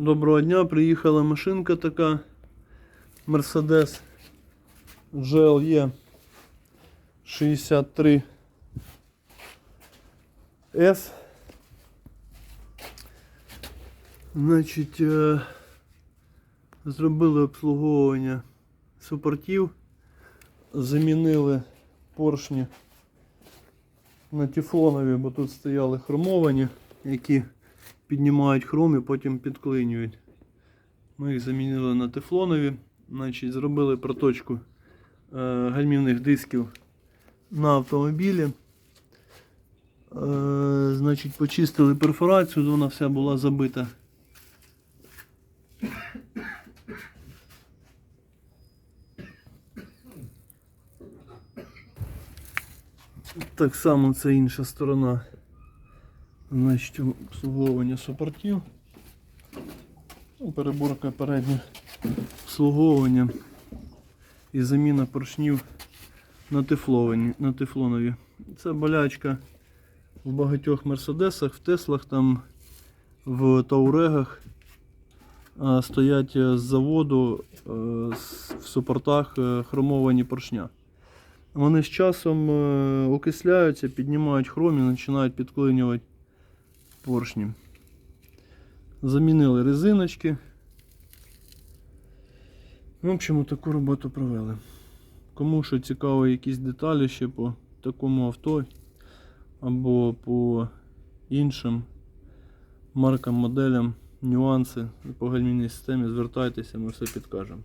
Доброго дня, приїхала машинка така Mercedes GLE 63 S. Значить, е, зробили обслуговування супортів, замінили поршні на тефлонові, бо тут стояли хромовані, які піднімають хром і потім підклинюють. Ми їх замінили на тефлонові, значить, зробили проточку е, гальмівних дисків на автомобілі. Е, значить, почистили перфорацію, вона вся була забита. Так само це інша сторона. Значить, обслуговування супортів. Ну, Переборка переднє обслуговування і заміна поршнів на тефловані, на тефлонові. Це болячка в багатьох мерседесах, в Теслах, там в Таурегах стоять е, з заводу е, в супортах е, хромовані поршня. Вони з часом окисляються, піднімають хром і починають підклинювати поршні. Замінили резиночки. В общем, таку роботу провели. Кому що цікаво якісь деталі ще по такому авто або по іншим маркам, моделям, нюанси по гальмівній системі, звертайтеся, ми все підкажемо.